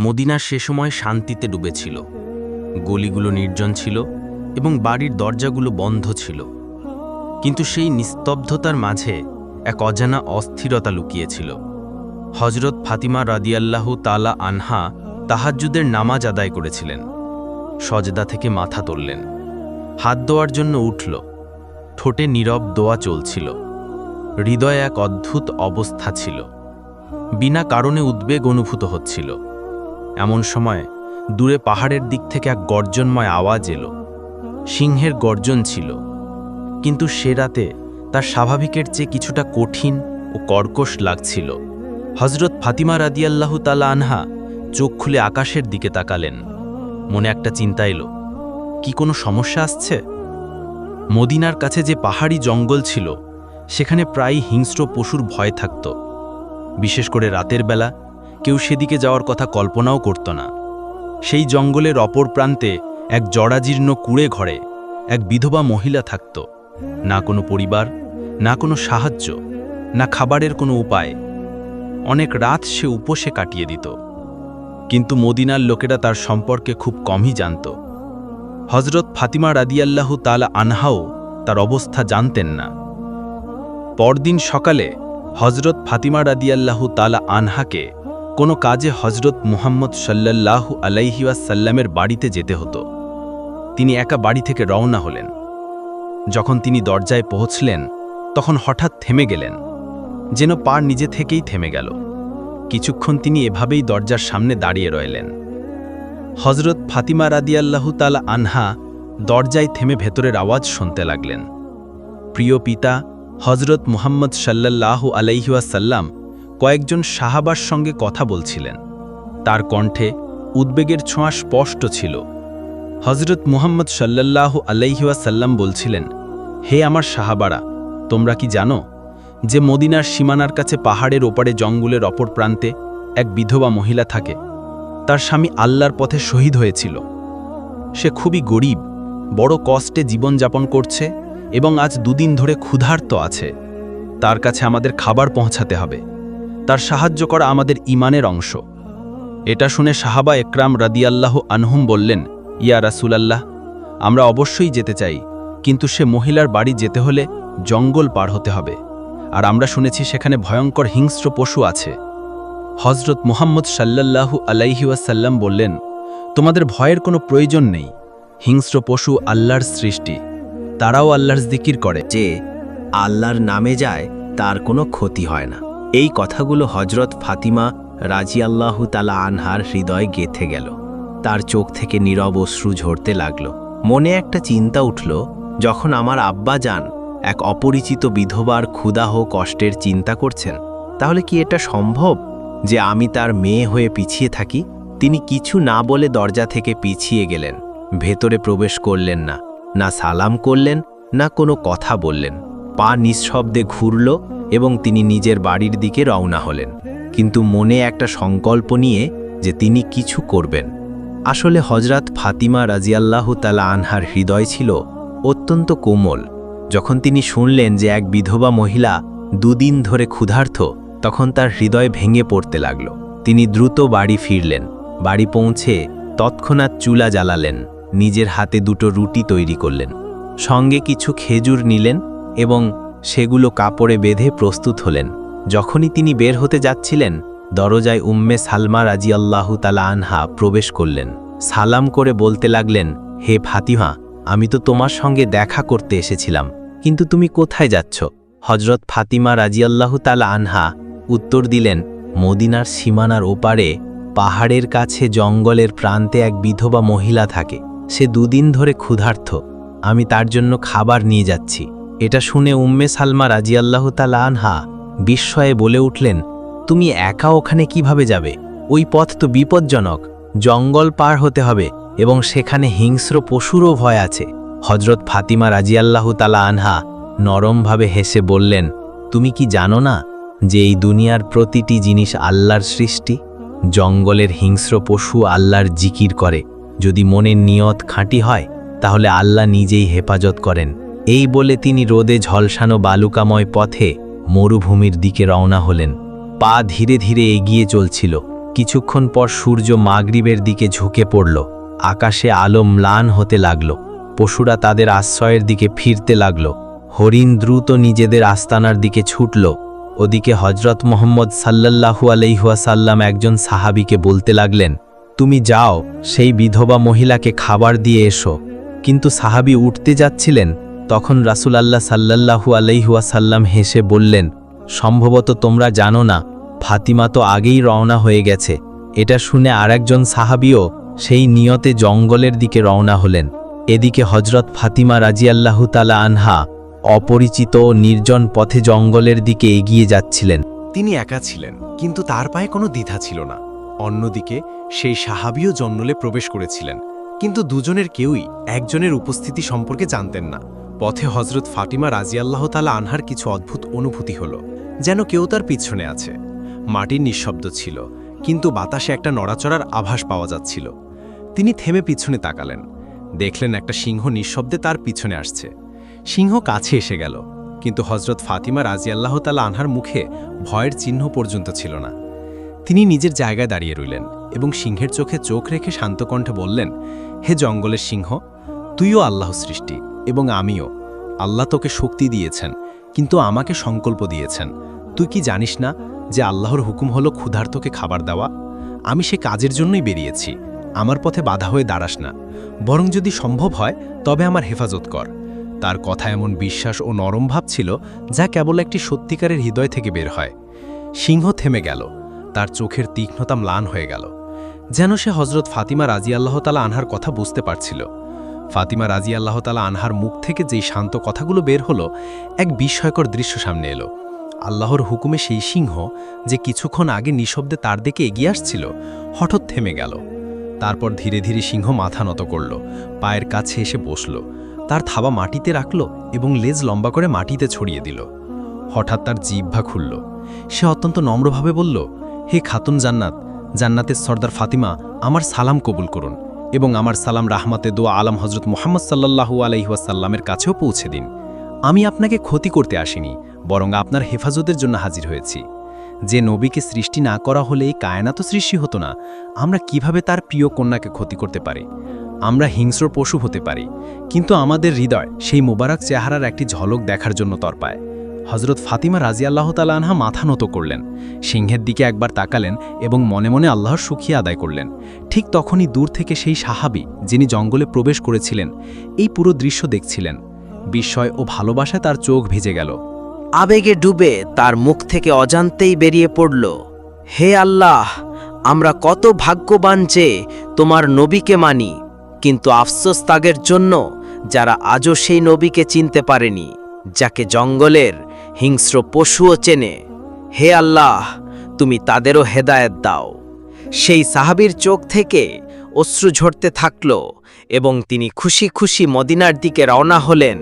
Medina সে সময় শান্তিতে ডুবেছিল। গলিগুলো নির্জন ছিল এবং বাড়ির দরজাগুলো বন্ধ ছিল। কিন্তু সেই নিস্তব্ধতার মাঝে এক অজানা অস্থিরতা লুকিয়েছিল। হজরত ফাতিমা রাদিয়াল্লাহু তালা আনহা তাহাজ্জুদের নামাজ আদায় করেছিলেন। সজদা থেকে মাথা তুললেন। হাত দোয়ার জন্য উঠল। ঠোঁটে নীরব দোয়া চলছিল। হৃদয়ে এক অদ্ভুত অবস্থা ছিল। বিনা কারণে উদ্বেগ অনুভূত হচ্ছিল। এমন সময় দূরে পাহাড়ের দিক থেকে এক গর্জনময় আওয়াজ এলো। সিংহের গর্জন ছিল। কিন্তু সে রাতে তার স্বাভাবিকের চেয়ে কিছুটা কঠিন ও কর্কশ লাগছিল। হজরত ফাতিমা রাদিয়াল্লাহু তালা আনহা চোখ খুলে আকাশের দিকে তাকালেন। মনে একটা চিন্তা এলো, কি কোনো সমস্যা আসছে? মদিনার কাছে যে পাহাড়ি জঙ্গল ছিল, সেখানে প্রায় হিংস্র পশুর ভয় থাকত। বিশেষ করে রাতের বেলা কেউ সেদিকে যাওয়ার কথা কল্পনাও করত না। সেই জঙ্গলের অপর প্রান্তে এক জরাজীর্ণ কুড়ে ঘরে এক বিধবা মহিলা থাকত। না কোনো পরিবার, না কোনো সাহায্য, না খাবারের কোনো উপায়। অনেক রাত সে উপসে কাটিয়ে দিত। কিন্তু মদিনার লোকেরা তার সম্পর্কে খুব কমই জানত। হজরত ফাতিমা রাদিয়াল্লাহু তালা আনহাও তার অবস্থা জানতেন না। পরদিন সকালে হজরত ফাতিমা রাদিয়াল্লাহু তালা আনহাকে কোনো কাজে হজরত মুহাম্মদ সাল্লাল্লাহু আলাইহিওয়াসাল্লামের বাড়িতে যেতে হতো। তিনি একা বাড়ি থেকে রওনা হলেন। যখন তিনি দরজায় পৌঁছলেন, তখন হঠাৎ থেমে গেলেন, যেন পা নিজে থেকেই থেমে গেল। কিছুক্ষণ তিনি এভাবেই দরজার সামনে দাঁড়িয়ে রইলেন। হজরত ফাতিমা রাদিয়াল্লাহু তালা আনহা দরজায় থেমে ভেতরের আওয়াজ শুনতে লাগলেন। প্রিয় পিতা, হজরত মুহাম্মদ সাল্লাল্লাহু আলাইহুয়াসাল্লাম কয়েকজন সাহাবার সঙ্গে কথা বলছিলেন। তার কণ্ঠে উদ্বেগের ছোঁয়া স্পষ্ট ছিল। হজরত মুহাম্মদ সাল্লাল্লাহু আলাইহুয়াসাল্লাম বলছিলেন, হে আমার সাহাবারা, তোমরা কি জানো যে মদিনার সীমানার কাছে পাহাড়ের ওপারে জঙ্গলের অপর প্রান্তে এক বিধবা মহিলা থাকে? তার স্বামী আল্লাহর পথে শহীদ হয়েছিল। সে খুবই গরিব, বড় কষ্টে জীবনযাপন করছে এবং আজ দুদিন ধরে ক্ষুধার্ত আছে। তার কাছে আমাদের খাবার পৌঁছাতে হবে। তার সাহায্য করা আমাদের ইমানের অংশ। এটা শুনে সাহাবা একরাম রাদিয়াল্লাহ আনহুম বললেন, ইয়া রাসুলাল্লাহ, আমরা অবশ্যই যেতে চাই, কিন্তু সে মহিলার বাড়ি যেতে হলে জঙ্গল পার হতে হবে। আর আমরা শুনেছি সেখানে ভয়ঙ্কর হিংস্র পশু আছে। হজরত মুহাম্মদ সাল্লাল্লাহু আলাইহি ওয়াসাল্লাম বললেন, তোমাদের ভয়ের কোনো প্রয়োজন নেই। হিংস্র পশু আল্লাহর সৃষ্টি। তারাও আল্লাহর জিকির করে যে আল্লাহর নামে যায়, তার কোনো ক্ষতি হয় না। এই কথাগুলো হজরত ফাতিমা রাজিয়াল্লাহু তালা আনহার হৃদয়ে গেথে গেল। তার চোখ থেকে নীরব অশ্রু ঝরতে লাগল। মনে একটা চিন্তা উঠল, যখন আমার আব্বা যান, এক অপরিচিত বিধবার ক্ষুদাহ কষ্টের চিন্তা করছেন, তাহলে কি এটা সম্ভব যে আমি তার মেয়ে হয়ে পিছিয়ে থাকি? তিনি কিছু না বলে দরজা থেকে পিছিয়ে গেলেন, ভেতরে প্রবেশ করলেন না না সালাম করলেন, না কোনো কথা বললেন। পা নিঃশব্দে ঘুরল এবং তিনি নিজের বাড়ির দিকে রওনা হলেন। কিন্তু মনে একটা সংকল্প নিয়ে যে তিনি কিছু করবেন। আসলে হজরত ফাতিমা রাজিয়াল্লাহ তালা আনহার হৃদয় ছিল অত্যন্ত কোমল। যখন তিনি শুনলেন যে এক বিধবা মহিলা দুদিন ধরে ক্ষুধার্থ তখন তার হৃদয় ভেঙে পড়তে লাগল। তিনি দ্রুত বাড়ি ফিরলেন। বাড়ি পৌঁছে তৎক্ষণাৎ চুলা জ্বালালেন, নিজের হাতে দুটো রুটি তৈরি করলেন। সঙ্গে কিছু খেজুর নিলেন এবং সেগুলো কাপড়ে বেঁধে প্রস্তুত হলেন। যখনই তিনি বের হতে যাচ্ছিলেন, দরজায় উম্মে সালমা রাজিয়াল্লাহু তালা আনহা প্রবেশ করলেন। সালাম করে বলতে লাগলেন, হে ফাতিমা, আমি তো তোমার সঙ্গে দেখা করতে এসেছিলাম, কিন্তু তুমি কোথায় যাচ্ছ? হজরত ফাতিমা রাজিয়াল্লাহু তালা আনহা উত্তর দিলেন, মদিনার সীমানার ওপারে, পাহাড়ের কাছে জঙ্গলের প্রান্তে এক বিধবা মহিলা থাকে। সে দুদিন ধরে ক্ষুধার্থ আমি তার জন্য খাবার নিয়ে যাচ্ছি। এটা শুনে উম্মে সালমা রাজিয়াল্লাহ তালা আনহা বিস্ময়ে বলে উঠলেন, তুমি একা ওখানে কীভাবে যাবে? ওই পথ তো বিপজ্জনক। জঙ্গল পার হতে হবে এবং সেখানে হিংস্র পশুরও ভয় আছে। হজরত ফাতিমা রাজিয়াল্লাহ তালা আনহা নরমভাবে হেসে বললেন, তুমি কি জানো না যে এই দুনিয়ার প্রতিটি জিনিস আল্লাহর সৃষ্টি? জঙ্গলের হিংস্র পশু আল্লাহর জিকির করে। যদি মনের নিয়ত খাঁটি হয়, তাহলে আল্লাহ নিজেই হেফাজত করেন। এই বলে তিনি রোদে ঝলসানো বালুকাময় পথে মরুভূমির দিকে রওনা হলেন। পা ধীরে ধীরে এগিয়ে চলছিল। কিছুক্ষণ পর সূর্য মাগরিবের দিকে ঝুঁকে পড়ল। আকাশে আলো ম্লান হতে লাগল। পশুরা তাদের আশ্রয়ের দিকে ফিরতে লাগল। হরিণ দ্রুত নিজেদের আস্তানার দিকে ছুটল। ওদিকে হজরত মোহাম্মদ সাল্লাল্লাহু আলাইহুয়াসাল্লাম একজন সাহাবিকে বলতে লাগলেন, তুমি যাও, সেই বিধবা মহিলাকে খাবার দিয়ে এসো। কিন্তু সাহাবি উঠতে যাচ্ছিলেন তখন রাসুল আল্লাহ সাল্লাল্লাহু আলাইহুয়াসাল্লাম হেসে বললেন, সম্ভবত তোমরা জানো না, ফাতিমা তো আগেই রওনা হয়ে গেছে। এটা শুনে আরেকজন সাহাবিও সেই নিয়তে জঙ্গলের দিকে রওনা হলেন। এদিকে হজরত ফাতিমা রাজিয়াল্লাহু তালা আনহা অপরিচিত নির্জন পথে জঙ্গলের দিকে এগিয়ে যাচ্ছিলেন। তিনি একা ছিলেন, কিন্তু তার পায়ে কোনো দ্বিধা ছিল না। অন্যদিকে সেই সাহাবিও জঙ্গলে প্রবেশ করেছিলেন, কিন্তু দুজনের কেউই একজনের উপস্থিতি সম্পর্কে জানতেন না। পথে হজরত ফাতিমা রাজিয়াল্লাহ তালা আনহার কিছু অদ্ভুত অনুভূতি হল, যেন কেউ তার পিছনে আছে। মাটির নিঃশব্দ ছিল, কিন্তু বাতাসে একটা নড়াচড়ার আভাস পাওয়া যাচ্ছিল। তিনি থেমে পিছনে তাকালেন। দেখলেন একটা সিংহ নিঃশব্দে তার পিছনে আসছে। সিংহ কাছে এসে গেল, কিন্তু হজরত ফাতিমা রাজিয়াল্লাহ তালা আনহার মুখে ভয়ের চিহ্ন পর্যন্ত ছিল না। তিনি নিজের জায়গায় দাঁড়িয়ে রইলেন এবং সিংহের চোখে চোখ রেখে শান্তকণ্ঠে বললেন, হে জঙ্গলের সিংহ, তুইও আল্লাহ সৃষ্টি। এবং আমিও। আল্লাহ তোকে শক্তি দিয়েছেন, কিন্তু আমাকে সংকল্প দিয়েছেন। তুই কি জানিস না যে আল্লাহর হুকুম হলো ক্ষুধার্তকে খাবার দেওয়া? আমি সে কাজের জন্যই বেরিয়েছি, আমার পথে বাধা হয়ে দাঁড়াস না। বরং যদি সম্ভব হয়, তবে আমার হেফাজত কর। তার কথা এমন বিশ্বাস ও নরম ভাব ছিল যা কেবল একটি সত্যিকারের হৃদয় থেকে বের হয়। সিংহ থেমে গেল, তার চোখের তীক্ষ্ণতা ম্লান হয়ে গেল। যেন সে হজরত ফাতিমা রাজি আল্লাহতালা আনহার কথা বুঝতে পারছিল। ফাতিমা রাজি আল্লাহতালা আনহার মুখ থেকে যেই শান্ত কথাগুলো বের হলো, এক বিস্ময়কর দৃশ্য সামনে এলো। আল্লাহর হুকুমে সেই সিংহ যে কিছুক্ষণ আগে নিঃশব্দে তার দিকে এগিয়ে আসছিল, হঠাৎ থেমে গেল। তারপর ধীরে ধীরে সিংহ মাথা নত করল, পায়ের কাছে এসে বসল, তার থাবা মাটিতে রাখল এবং লেজ লম্বা করে মাটিতে ছড়িয়ে দিল। হঠাৎ তার জিহ্বা খুলল। সে অত্যন্ত নম্রভাবে বলল, হে খাতুন জান্নাত, জান্নাতের সর্দার ফাতিমা, আমার সালাম কবুল করুন। এবং আমার সালাম রাহমাতে দোয়া আলম হজরত মোহাম্মদ সাল্লাহু আলহিহাসাল্লামের কাছেও পৌঁছে দিন। আমি আপনাকে ক্ষতি করতে আসিনি, বরং আপনার হেফাজতের জন্য হাজির হয়েছি। যে নবীকে সৃষ্টি না করা হলে এই কায়নাত সৃষ্টি হতো না, আমরা কীভাবে তার প্রিয় কন্যাকে ক্ষতি করতে পারি? আমরা হিংস্র পশু হতে পারি, কিন্তু আমাদের হৃদয় সেই মোবারক চেহারার একটি ঝলক দেখার জন্য তরপায় হজরত ফাতিমা রাজিয়াল্লাহ তালানহা মাথা নত করলেন। সিংহের দিকে একবার তাকালেন এবং মনে মনে আল্লাহর সুখিয়া আদায় করলেন। ঠিক তখনই দূর থেকে সেই সাহাবি, যিনি জঙ্গলে প্রবেশ করেছিলেন, এই পুরো দৃশ্য দেখছিলেন। বিস্ময় ও ভালোবাসায় তার চোখ ভিজে গেল। আবেগে ডুবে তার মুখ থেকে অজান্তেই বেরিয়ে পড়ল, হে আল্লাহ, আমরা কত ভাগ্যবান যে তোমার নবীকে মানি, কিন্তু আফসোস তাগের জন্য যারা আজও সেই নবীকে চিনতে পারেনি, যাকে জঙ্গলের হিংস্র পশুও চেনে, হে আল্লাহ, তুমি তাদেরও হেদায়েত দাও। সেই সাহাবীর চোখ থেকে অশ্রু ঝরতে থাকল এবং তিনি খুশি খুশি মদিনার দিকে রওনা হলেন,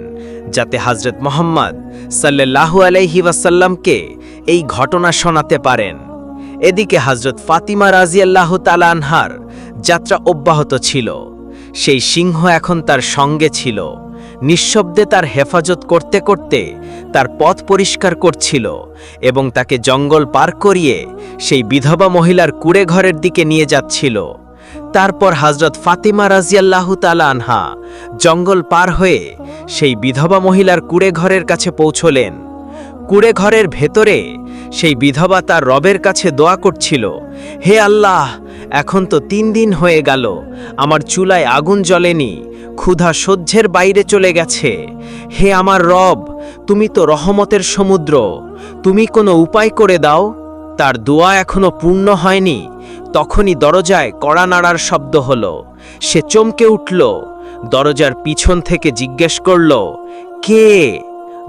যাতে হজরত মোহাম্মদ সাল্লাহু আলাইহি ওয়াসাল্লামকে এই ঘটনা শোনাতে পারেন। এদিকে হজরত ফাতিমা রাজিয়াল্লাহ তালানহার যাত্রা অব্যাহত ছিল। সেই সিংহ এখন তার সঙ্গে ছিল। নিঃশব্দে তার হেফাজত করতে করতে তার পথ পরিষ্কার করছিল এবং তাকে জঙ্গল পার করিয়ে সেই বিধবা মহিলার কুড়ে ঘরের দিকে নিয়ে যাচ্ছিল। তারপর হজরত ফাতিমা রাজিয়াল্লাহু তালা আনহা জঙ্গল পার হয়ে সেই বিধবা মহিলার কুড়ে ঘরের কাছে পৌঁছলেন। কুড়ে ঘরের ভেতরে সেই বিধবা তার রবের কাছে দোয়া করছিল, হে আল্লাহ, এখন তো তিন দিন হয়ে গেল, আমার চুলায় আগুন জ্বলেনি ক্ষুধা সহ্যের বাইরে চলে গেছে। হে আমার রব, তুমি তো রহমতের সমুদ্র। তুমি কোনো উপায় করে দাও? তার দোয়া এখনও পূর্ণ হয়নি। তখনই দরজায় কড়া নাড়ার শব্দ হলো। সে চমকে উঠল। দরজার পিছন থেকে জিজ্ঞেস করল, কে?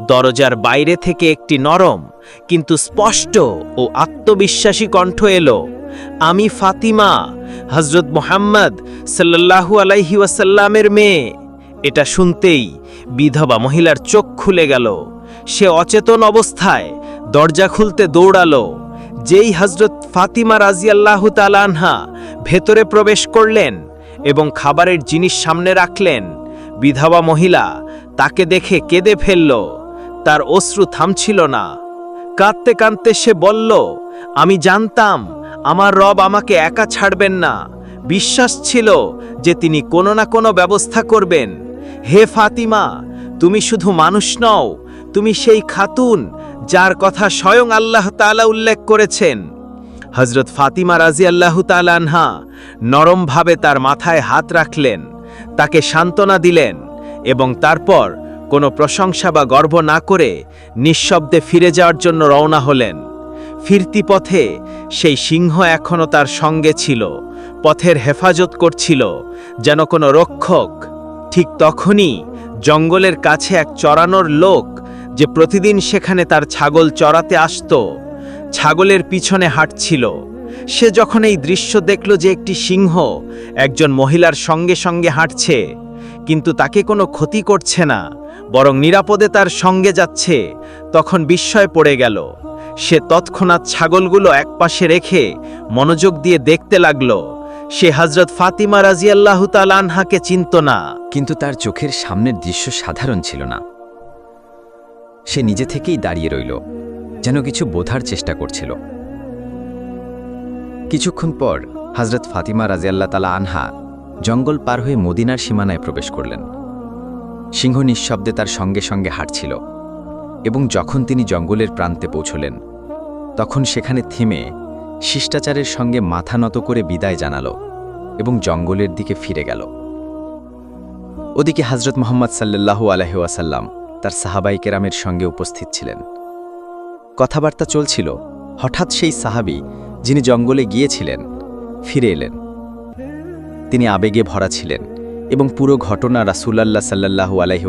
দরজার বাইরে থেকে একটি নরম, কিন্তু স্পষ্ট ও আত্মবিশ্বাসী কণ্ঠ এলো, আমি ফাতিমা। হজরত মোহাম্মদ সাল্লাল্লাহু আলাইহি ওয়াসাল্লামের মেয়ে। এটা শুনতেই বিধবা মহিলার চোখ খুলে গেল। সে অচেতন অবস্থায় দরজা খুলতে দৌড়ালো, যেই হজরত ফাতিমা রাজিয়াল্লাহু তালানহা ভেতরে প্রবেশ করলেন এবং খাবারের জিনিস সামনে রাখলেন। বিধবা মহিলা তাকে দেখে কেঁদে ফেলল, তার অশ্রু থামছিল না। কাঁদতে কাঁদতে সে বলল, আমি জানতাম আমার রব আমাকে একা ছাড়বেন না। বিশ্বাস ছিল যে তিনি কোনো না কোনো ব্যবস্থা করবেন। হে ফাতিমা, তুমি শুধু মানুষ নও, তুমি সেই খাতুন যার কথা স্বয়ং আল্লাহ তাআলা উল্লেখ করেছেন। হজরত ফাতিমা রাজি আল্লাহ তালানহা নরমভাবে তার মাথায় হাত রাখলেন, তাকে সান্ত্বনা দিলেন এবং তারপর কোনো প্রশংসা বা গর্ব না করে নিঃশব্দে ফিরে যাওয়ার জন্য রওনা হলেন। ফিরতি পথে, সেই সিংহ এখনও তার সঙ্গে ছিল, পথের হেফাজত করছিল, যেন কোনো রক্ষক, ঠিক তখনই জঙ্গলের কাছে এক চড়ানোর লোক, যে প্রতিদিন সেখানে তার ছাগল চড়াতে আসতো, ছাগলের পিছনে হাঁটছিল। সে যখন এই দৃশ্য দেখল যে একটি সিংহ একজন মহিলার সঙ্গে সঙ্গে হাঁটছে, কিন্তু তাকে কোনো ক্ষতি করছে না, বরং নিরাপদে তার সঙ্গে যাচ্ছে, তখন বিস্ময় পড়ে গেল। সে তৎক্ষণাৎ ছাগলগুলো একপাশে রেখে মনোযোগ দিয়ে দেখতে লাগল। সে হজরত ফাতিমা রাজিয়াল্লাহু তালানহাকে চিনত না। কিন্তু তার চোখের সামনের দৃশ্য সাধারণ ছিল না। সে নিজে থেকেই দাঁড়িয়ে রইল, যেন কিছু বোঝার চেষ্টা করছিল। কিছুক্ষণ পর হজরত ফাতিমা রাজিয়াল্লাহ তালা আনহা জঙ্গল পার হয়ে মদিনার সীমানায় প্রবেশ করলেন। সিংহ নিঃশব্দে তার সঙ্গে সঙ্গে হাঁটছিল এবং যখন তিনি জঙ্গলের প্রান্তে পৌঁছলেন তখন সেখানে থেমে শিষ্টাচারের সঙ্গে মাথা নত করে বিদায় জানালো এবং জঙ্গলের দিকে ফিরে গেল। ওদিকে হজরত মোহাম্মদ সাল্লাল্লাহু আলহি ওয়াসাল্লাম তার সাহাবাই কেরামের সঙ্গে উপস্থিত ছিলেন। কথাবার্তা চলছিল, হঠাৎ সেই সাহাবি যিনি জঙ্গলে গিয়েছিলেন, ফিরে এলেন। তিনি আবেগে ভরা ছিলেন এবং পুরো ঘটনা রাসূলাল্লাহ সাল্লাল্লাহু আলহি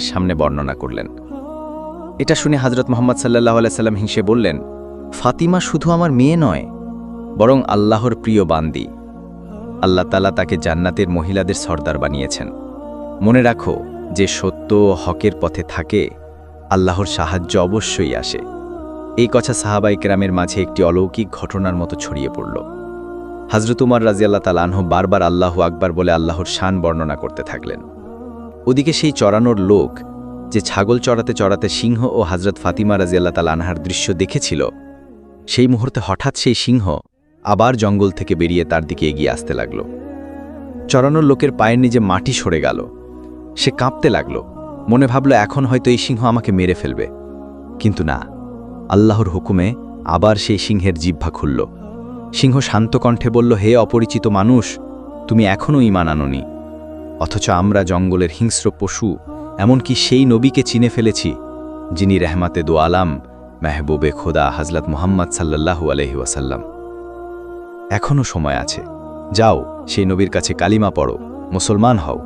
সামনে বর্ণনা করলেন। এটা শুনে হজরত মোহাম্মদ সাল্লাহ আলাইসাল্লাম হিংসে বললেন ফাতিমা শুধু আমার মেয়ে নয়, বরং আল্লাহর প্রিয় বান্দি। আল্লাহ তালা তাকে জান্নাতের মহিলাদের সর্দার বানিয়েছেন। মনে রাখো, যে সত্য ও হকের পথে থাকে, আল্লাহর সাহায্য অবশ্যই আসে। এই কথা সাহাবাই কেরামের মাঝে একটি অলৌকিক ঘটনার মতো ছড়িয়ে পড়ল। হজরত উমার রাজিয়াল্লাহ তালাহ বারবার আল্লাহ আকবার বলে আল্লাহর শান বর্ণনা করতে থাকলেন। ওদিকে সেই চড়ানোর লোক, যে ছাগল চড়াতে চড়াতে সিংহ ও হাজরত ফাতিমা রাজিয়াল্লাহ তাল আনহার দৃশ্য দেখেছিল সেই মুহূর্তে হঠাৎ সেই সিংহ আবার জঙ্গল থেকে বেরিয়ে তার দিকে এগিয়ে আসতে লাগল। চড়ানোর লোকের পায়ের নিচে মাটি সরে গেল। সে কাঁপতে লাগল। মনে ভাবল, এখন হয়তো এই সিংহ আমাকে মেরে ফেলবে। কিন্তু না। আল্লাহর হুকুমে আবার সেই সিংহের জিহ্বা খুলল। সিংহ শান্ত কণ্ঠে বলল, হে অপরিচিত মানুষ, তুমি এখনও ইমান আননি। অথচ আমরা জঙ্গলের হিংস্র পশু, এমনকি সেই নবীকে চিনে ফেলেছি, যিনি রেহমাতে দো আলাম মেহবুবে খোদা হজরত মোহাম্মদ সাল্লাল্লাহু আলহি ওয়াসাল্লাম। এখনও সময় আছে। যাও, সেই নবীর কাছে কালিমা পড়ো। মুসলমান হও।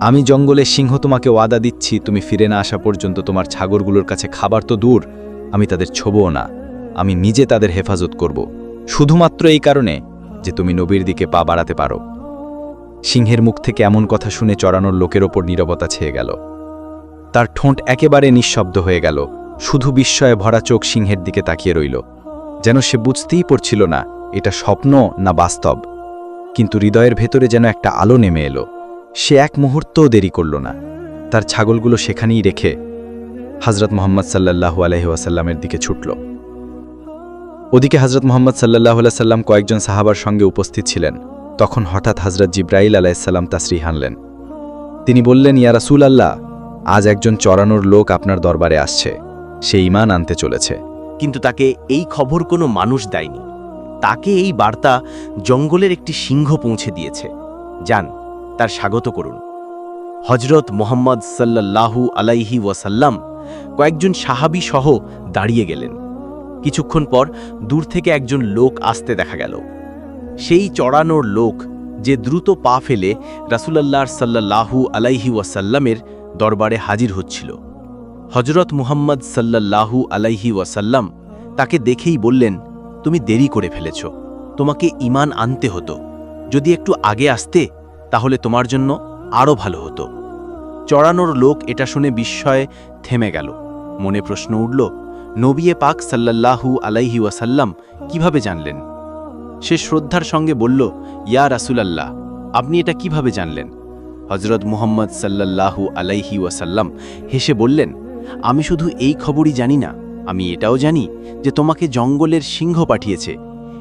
আমি জঙ্গলে সিংহ তোমাকে ওয়াদা দিচ্ছি, তুমি ফিরে না আসা পর্যন্ত তোমার ছাগরগুলোর কাছে খাবার তো দূর, আমি তাদের ছোবও না। আমি নিজে তাদের হেফাজত করব। শুধুমাত্র এই কারণে যে তুমি নবীর দিকে পা বাড়াতে পারো। সিংহের মুখ থেকে এমন কথা শুনে চড়ানোর লোকের ওপর নীরবতা ছেয়ে গেল। তার ঠোঁট একেবারে নিঃশব্দ হয়ে গেল। শুধু বিস্ময়ে ভরা চোখ সিংহের দিকে তাকিয়ে রইল। যেন সে বুঝতেই পড়ছিল না, এটা স্বপ্ন না বাস্তব। কিন্তু হৃদয়ের ভেতরে যেন একটা আলো নেমে এলো। সে এক মুহূর্তও দেরি করল না। তার ছাগলগুলো সেখানেই রেখে হজরত মোহাম্মদ সাল্লাহু আলহি ওয়াসাল্লামের দিকে ছুটল। ওদিকে হজরত মোহাম্মদ সাল্লাহ সাল্লাম কয়েকজন সাহাবার সঙ্গে উপস্থিত ছিলেন। তখন হঠাৎ হজরত জিব্রাইল আলাইসাল্লাম তাসরি হানলেন তিনি বললেন, ইয়া রাসূল আল্লাহ আজ একজন চড়ানোর লোক আপনার দরবারে আসছে। সে ইমান আনতে চলেছে। কিন্তু তাকে এই খবর কোনো মানুষ দেয়নি। তাকে এই বার্তা জঙ্গলের একটি সিংহ পৌঁছে দিয়েছে। যান, তার স্বাগত করুন। হজরত মোহাম্মদ সাল্লাল্লাহু আলাইহি ওয়াসাল্লাম কয়েকজন সাহাবি সহ দাঁড়িয়ে গেলেন। কিছুক্ষণ পর দূর থেকে একজন লোক আসতে দেখা গেল। সেই চড়ানোর লোক যে দ্রুত পা ফেলে রাসুলাল্লাহ সাল্লাল্লাহু আলাইহি ওয়াসাল্লামের দরবারে হাজির হচ্ছিল। হজরত মুহাম্মদ সাল্লাল্লাহু আলাইহি ওয়াসাল্লাম তাকে দেখেই বললেন, তুমি দেরি করে ফেলেছ। তোমাকে ইমান আনতে হতো। যদি একটু আগে আসতে, তাহলে তোমার জন্য আরও ভালো হতো। চড়ানোর লোক এটা শুনে বিস্ময়ে থেমে গেল। মনে প্রশ্ন উঠল নবিয়ে পাক সাল্লাল্লাহু আলাইহি ওয়াসাল্লাম কীভাবে জানলেন? সে শ্রদ্ধার সঙ্গে বলল, ইয়া রাসুলাল্লাহ, আপনি এটা কীভাবে জানলেন? হজরত মুহাম্মদ সাল্লাল্লাহু আলাইহি ওয়াসাল্লাম হেসে বললেন আমি শুধু এই খবরই জানি না, আমি এটাও জানি যে তোমাকে জঙ্গলের সিংহ পাঠিয়েছে।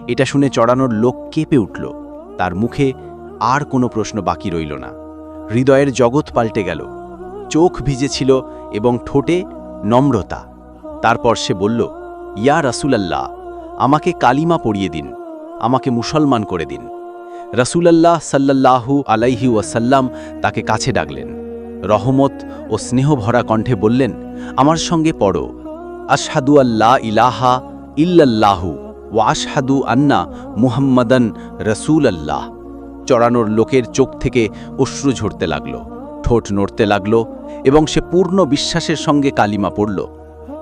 এটা শুনে চড়ানোর লোক কেঁপে উঠল। তার মুখে আর কোনো প্রশ্ন বাকি রইল না। হৃদয়ের জগৎ পাল্টে গেল। চোখ ভিজেছিল এবং ঠোঁটে নম্রতা। তারপর সে বলল, ইয়া রাসুলাল্লাহ, আমাকে কালিমা পড়িয়ে দিন, আমাকে মুসলমান করে দিন। রাসুলাল্লাহ সাল্লাল্লাহু আলাইহি ওয়াসাল্লাম তাকে কাছে ডাকলেন। রহমত ও স্নেহভরা কণ্ঠে বললেন আমার সঙ্গে পড়ো। আশহাদু আল্লাহ ইলাহা ইল্লাল্লাহু ওয়া আশহাদু আন্না মুহাম্মাদান রসুল আল্লাহ চড়ানোর লোকের চোখ থেকে অশ্রু ঝরতে লাগল, ঠোঁট নড়তে লাগল এবং সে পূর্ণ বিশ্বাসের সঙ্গে কালিমা পড়ল।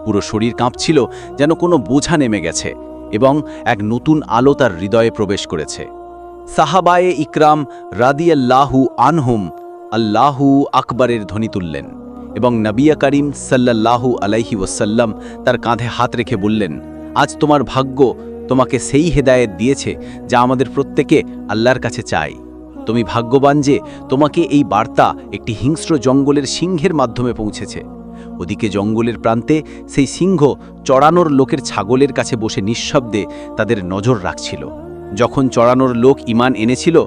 পুরো শরীর কাঁপছিল যেন কোনো বোঝা নেমে গেছে এবং এক নতুন আলো তার হৃদয়ে প্রবেশ করেছে। সাহাবায়ে ইকরাম রাদিয়াল্লাহু আনহুম আল্লাহু আকবরের ধ্বনি তুললেন। এবং নবিয়া করিম সাল্লাল্লাহু আলাইহি ওয়াসাল্লাম তার কাঁধে হাত রেখে বললেন, আজ তোমার ভাগ্য তোমাকে সেই হেদায়েত দিয়েছে যা আমাদের প্রত্যেকে আল্লাহর কাছে চাই। তুমি ভাগ্যবান যে তোমাকে এই বার্তা একটি হিংস্র জঙ্গলের সিংহের মাধ্যমে পৌঁছেছে। ওদিকে জঙ্গলের প্রান্তে সেই সিংহ চড়ানোর লোকের ছাগলের কাছে বসে নিঃশব্দে তাদের নজর রাখছিল। যখন চড়ানোর লোক ইমান এনেছিল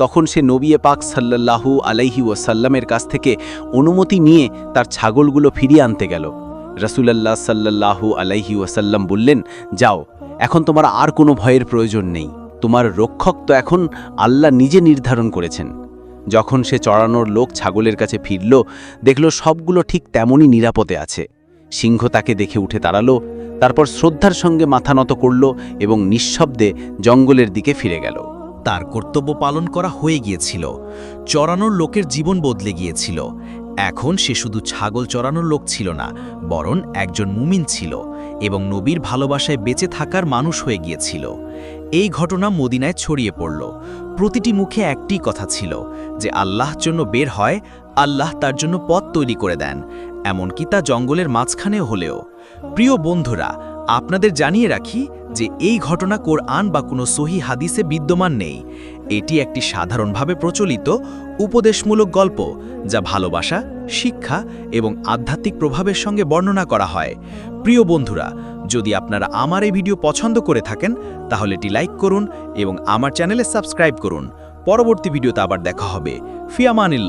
তখন সে নবিয়ে পাক সাল্লাল্লাহু আলাইহি ওয়াসাল্লামের কাছ থেকে অনুমতি নিয়ে তার ছাগলগুলো ফিরিয়ে আনতে গেল। রসুলাল্লাহ সাল্লাল্লাহু আলাইহি ওয়াসাল্লাম বললেন, যাও, এখন তোমার আর কোনো ভয়ের প্রয়োজন নেই। তোমার রক্ষক তো এখন আল্লাহ নিজে নির্ধারণ করেছেন। যখন সে চড়ানোর লোক ছাগলের কাছে ফিরল, দেখল সবগুলো ঠিক তেমনই নিরাপদে আছে। সিংহ তাকে দেখে উঠে দাঁড়াল, তারপর শ্রদ্ধার সঙ্গে মাথা নত করল এবং নিঃশব্দে জঙ্গলের দিকে ফিরে গেল। তার কর্তব্য পালন করা হয়ে গিয়েছিল। চড়ানোর লোকের জীবন বদলে গিয়েছিল। এখন সে শুধু ছাগল চড়ানোর লোক ছিল না, বরং একজন মুমিন ছিল এবং নবীর ভালোবাসায় বেঁচে থাকার মানুষ হয়ে গিয়েছিল। এই ঘটনা মদিনায় ছড়িয়ে পড়ল। প্রতিটি মুখে একটি কথা ছিল যে আল্লাহ জন্য বের হয়, আল্লাহ তার জন্য পথ তৈরি করে দেন, এমনকি তা জঙ্গলের মাঝখানেও হলেও। প্রিয় বন্ধুরা আপনাদের জানিয়ে রাখি যে এই ঘটনা কোরআন বা কোনো সহি হাদিসে বিদ্যমান নেই। এটি একটি সাধারণভাবে প্রচলিত উপদেশমূলক গল্প যা ভালোবাসা, শিক্ষা এবং আধ্যাত্মিক প্রভাবের সঙ্গে বর্ণনা করা হয়। প্রিয় বন্ধুরা, যদি আপনারা আমার এই ভিডিও পছন্দ করে থাকেন, তাহলে এটি লাইক করুন এবং আমার চ্যানেলে সাবস্ক্রাইব করুন। পরবর্তী ভিডিওতে আবার দেখা হবে। ফিয়ামানিল্লা